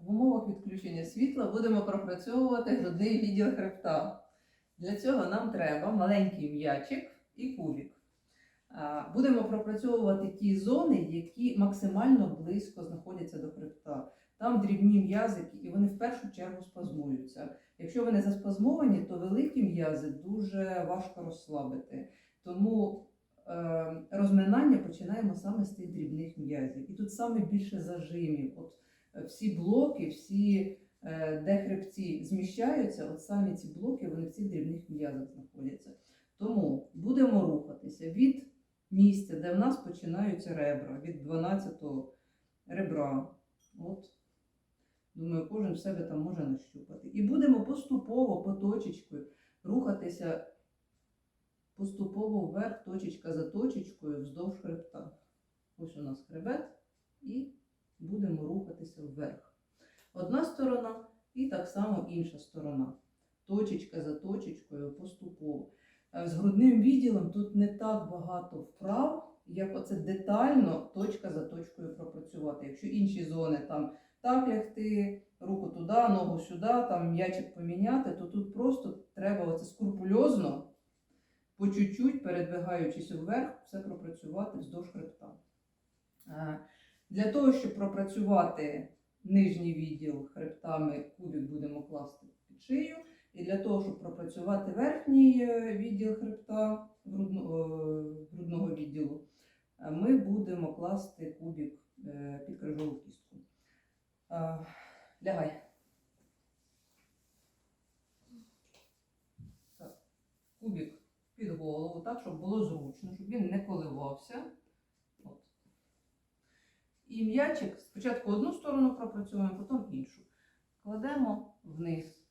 В умовах відключення світла будемо пропрацьовувати грудний відділ хребта. Для цього нам треба маленький м'ячик і кубик. А, Будемо пропрацьовувати ті зони, які максимально близько знаходяться до хребта. Там дрібні м'язики, і вони в першу чергу спазмуються. Якщо вони заспазмовані, то великі м'язи дуже важко розслабити. Тому е, розминання починаємо саме з тих дрібних м'язів. І тут саме більше зажимів. От всі блоки, всі, е, де хребці зміщаються, от самі ці блоки, вони в цих дрібних м'язах знаходяться. Тому будемо рухатися від місця, де в нас починаються ребра, від 12-го ребра. От. Думаю, кожен в себе там може нащупати. І будемо поступово, по точечкою, рухатися поступово вверх, точечка за точечкою, вздовж хребта. Ось у нас хребет, і будемо рухатися вверх. Одна сторона і так само інша сторона. Точечка за точечкою поступово. Е, З грудним відділом тут не так багато вправ, як оце детально точка за точкою пропрацювати. Якщо інші зони там так лягти, руку туди, ногу сюди, там м'ячик поміняти, то тут просто треба оце скрупульозно, по чуть-чуть, передвигаючись вверх, все пропрацювати вздовж хребта. Для того, щоб пропрацювати нижній відділ хребта, ми кубик будемо класти під шию. І для того, щоб пропрацювати верхній е, відділ хребта е, грудного відділу, е, ми будемо класти кубик під крижову кістку. Лягай. Так. Кубик під голову, так, щоб було зручно, щоб він не коливався. І м'ячик спочатку одну сторону пропрацюємо, потім іншу. Кладемо вниз.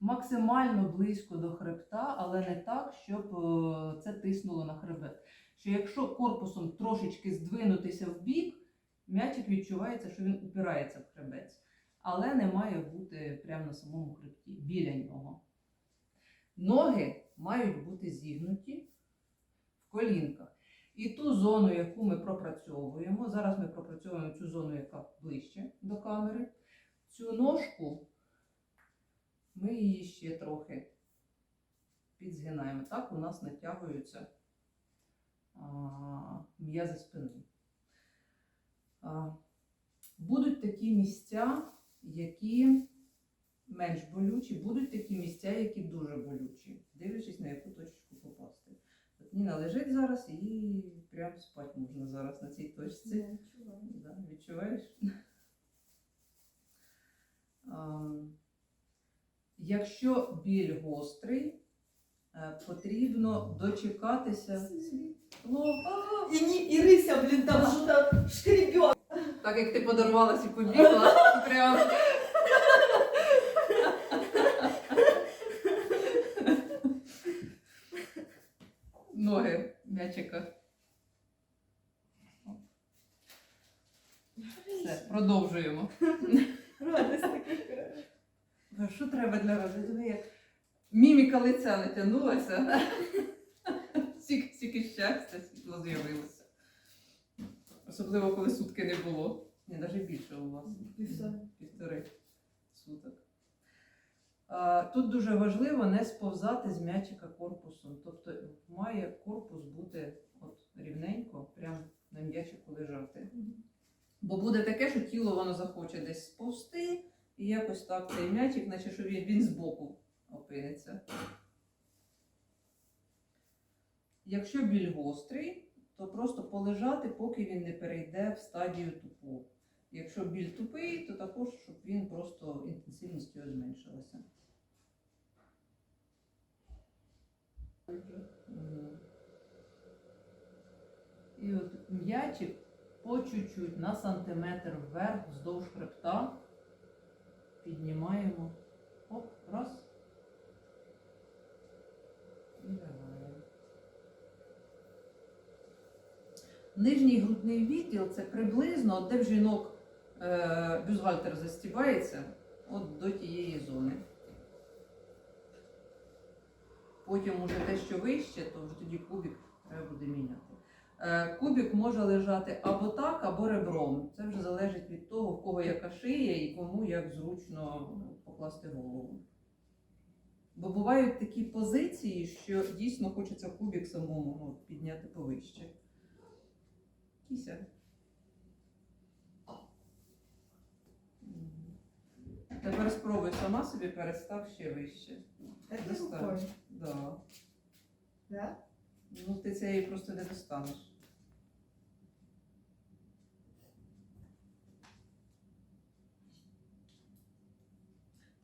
Максимально близько до хребта, але не так, щоб е, це тиснуло на хребет. Що якщо корпусом трошечки здвинутися в бік, м'ячик відчувається, що він упирається в хребець. Але не має бути прямо на самому хребті, біля нього. Ноги мають бути зігнуті в колінках. І ту зону, яку ми пропрацьовуємо, зараз ми пропрацьовуємо цю зону, яка ближче до камери. Цю ножку ми її ще трохи підзгинаємо. Так у нас натягуються м'язи спини. А, будуть такі місця, які менш болючі, будуть такі місця, які дуже болючі, дивлячись на яку точку попасти. Ніна лежить зараз і прям спати можна зараз на цій точці. Да, відчуваєш? А, Якщо біль гострий, е, потрібно дочекатися. О, І, ні, і Рися, блін, там що там шкребет. Так як ти подарувалась і побігла, прям. Ноги м'ячика. Все, продовжуємо. Радость така. А Що треба для радості? Диви, як Міміка лиця натягнулася. Стільки стільки щастя, світло з'явилося. Особливо, коли сутки не було. Ні, навіть більше у вас. Півтори. Суток. Тут дуже важливо не сповзати з м'ячика корпусом. Тобто має корпус бути от рівненько, прямо на м'ячику лежати. Бо буде таке, що тіло воно захоче десь сповзти, і якось так цей м'ячик, наче що він, він збоку опиниться. Якщо біль гострий, то просто полежати, поки він не перейде в стадію тупу. Якщо біль тупий, то також, щоб він просто інтенсивність його зменшилася. І от м'ячик по чуть-чуть на сантиметр вверх вздовж хребта. Піднімаємо. Оп, раз. І лягаємо. Нижній грудний відділ це приблизно, де в жінок е, бюстгальтер застібається, от до тієї зони. Потім уже те, що вище, то вже тоді кубик треба буде міняти. Е, Кубик може лежати або так, або ребром. Це вже залежить від того, в кого яка шия і кому як зручно покласти голову. Бо бувають такі позиції, що дійсно хочеться кубик самому ну, підняти повище. Мгм. Тепер спробуй сама собі перестав ще вище. Достань. Да. Да? Ну, ти цієї просто не достанеш.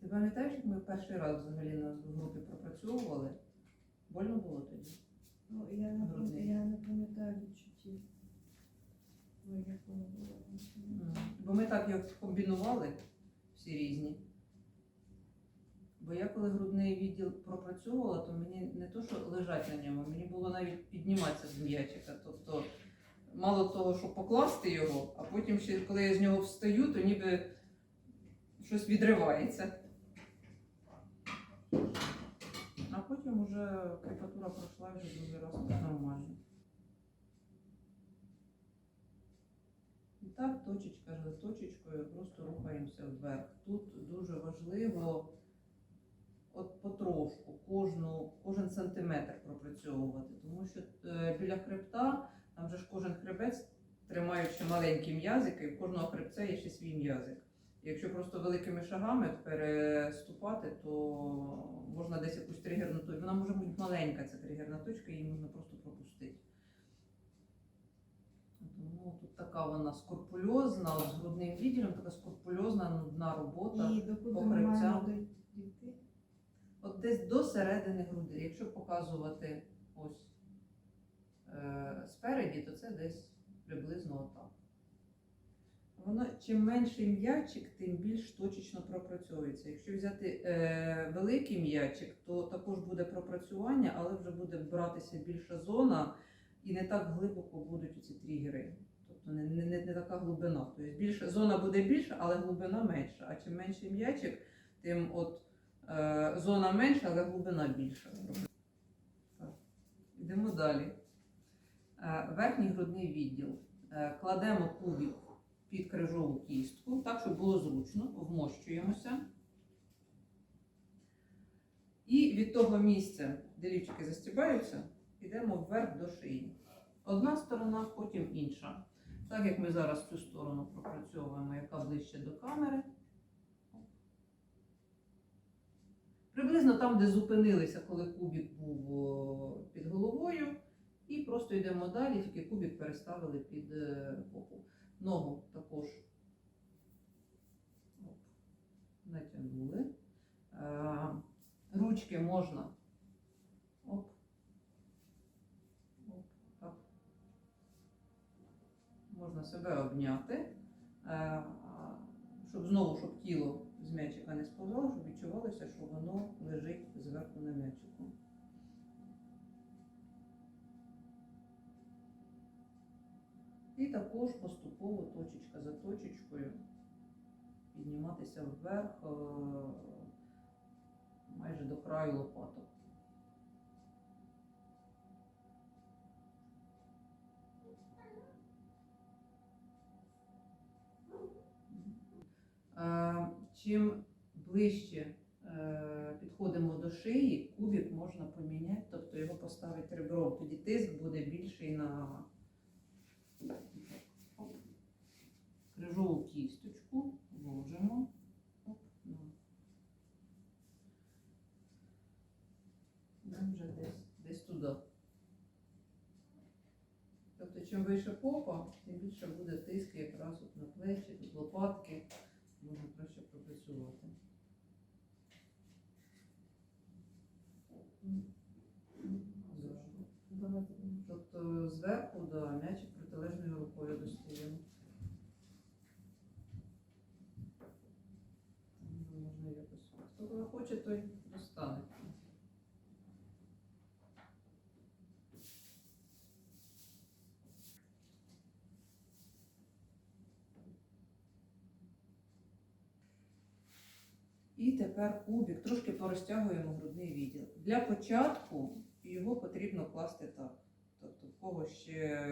Ти пам'ятаєш, як ми перший раз взагалі на в групі пропрацьовували? Больно було тоді? Ну, я не, я не пам'ятаю відчуттів. Ой, як воно було. Бо ми так як комбінували всі різні. Бо я коли грудний відділ пропрацьовувала, то мені не то, що лежать на ньому, мені було навіть підніматися з м'ячика. Тобто, мало того, що покласти його, а потім ще коли я з нього встаю, то ніби щось відривається. А потім вже крепатура пройшла вже другий раз нормально. І так, точечка за точечкою, просто рухаємося вверх. Тут дуже важливо от потрошку, кожну, кожен сантиметр пропрацьовувати, тому що е, біля хребта, там же ж кожен хребець, тримаючи маленький м'язик, і в кожного хребця є ще свій м'язик. Якщо просто великими шагами переступати, то можна десь якусь тригерну точку. Вона може бути маленька, ця тригерна точка, її можна просто пропустити. Тому тут така вона скрупульозна, от з грудним відділом така скрупульозна нудна робота. І докуди по ми хребцям. дійти? От десь до середини груди. Якщо показувати ось е, спереді, то це десь приблизно отак. Воно чим менший м'ячик, тим більш точечно пропрацьовується. Якщо взяти е, великий м'ячик, то також буде пропрацювання, але вже буде братися більша зона і не так глибоко будуть ці тригери. Не, не, не, не така глибина. Тобто більше, зона буде більша, але глибина менша. А чим менший м'ячик, тим от Е, Зона менша, але глибина більша. Так. Йдемо далі. Е, Верхній грудний відділ. Е, Кладемо кубик під крижову кістку, так, щоб було зручно, вмощуємося. І від того місця, де лівчики застібаються, йдемо вверх до шиї. Одна сторона, потім інша. Так як ми зараз цю сторону пропрацьовуємо, яка ближче до камери. Приблизно там, де зупинилися, коли кубик був під головою, і просто йдемо далі, тільки кубик переставили під е, попу. Ногу також натягнули. Е, Ручки можна. Оп. Оп. Так. Можна себе обняти, е, щоб знову, щоб тіло з м'ячика не сповзало, щоб відчувалося, що воно лежить зверху на м'ячику. І також поступово точечка за точечкою підніматися вверх е, майже до краю лопаток. Чим ближче е, підходимо до шиї, кубик можна поміняти, тобто його поставити ребром. Тоді тиск буде більший на крижову кісточку, ложимо. Оп. Ну, вже десь, десь туди. Тобто, чим вище попа, тим більше буде тиск якраз от на плечі, лопатки можна краще пропрацювати. Давайте. Тобто зверху до м'ячик протилежною рукою достаємо. Там Можна якось. Хто коли хоче, той достане. І тепер кубик, трошки порозтягуємо грудний відділ. Для початку його потрібно класти так. Тобто, в кого ще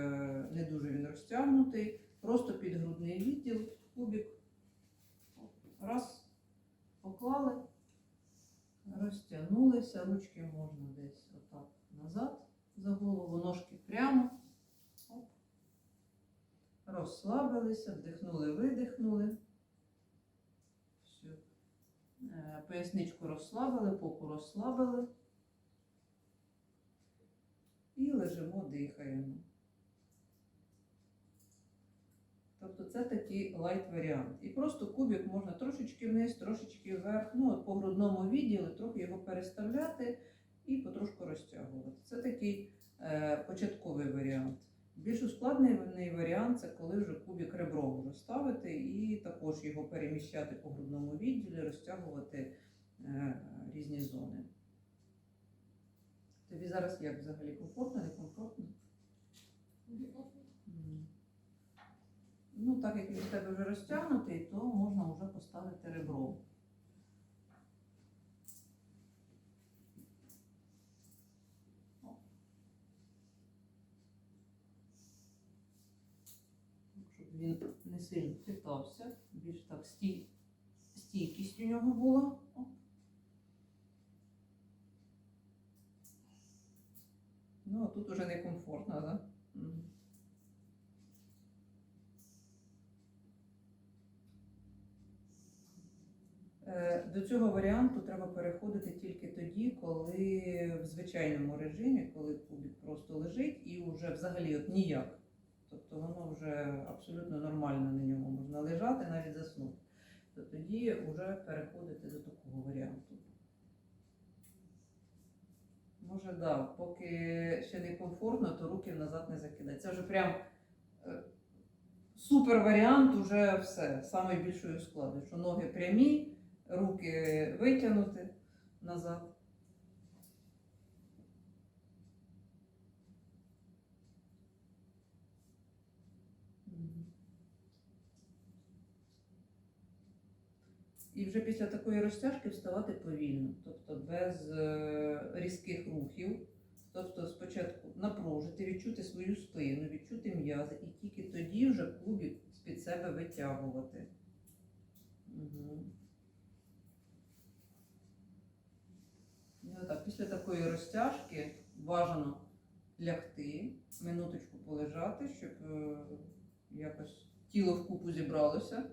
не дуже він розтягнутий, просто під грудний відділ, кубик. Раз, поклали, розтягнулися, ручки можна десь отак назад за голову, ножки прямо. Оп. Розслабилися, вдихнули, видихнули. Все. Поясничку розслабили, попу розслабили. І лежимо, дихаємо. Тобто це такий лайт варіант. І просто кубик можна трошечки вниз, трошечки вверх, ну по грудному відділу, трохи його переставляти і потрошку розтягувати. Це такий е, початковий варіант. Більш ускладнений варіант це коли вже кубик ребром вже ставити і також його переміщати по грудному відділі, розтягувати е, різні зони. Тобі зараз як взагалі комфортно, некомфортно? М. Ну, так як він в тебе вже розтягнутий, то можна вже поставити ребро. О. Щоб він не сильно хитався, більш так стій... стійкість у нього була. Ну, а тут уже некомфортно, так? Да? Е, До цього варіанту треба переходити тільки тоді, коли в звичайному режимі, коли кубик просто лежить і вже взагалі от ніяк. Тобто воно вже абсолютно нормально на ньому можна лежати, навіть заснути. То тоді вже переходити до такого варіанту. Може, да, поки ще не комфортно, то руки назад не закидати. Це вже прям е, супер варіант, уже все, з найбільшою складу, що ноги прямі, руки витягнути назад. І вже після такої розтяжки вставати повільно, тобто без е, різких рухів. Тобто спочатку напружити, відчути свою спину, відчути м'язи, і тільки тоді вже кубик з-під себе витягувати. Угу. І після такої розтяжки бажано лягти, минуточку полежати, щоб е, якось тіло вкупу зібралося.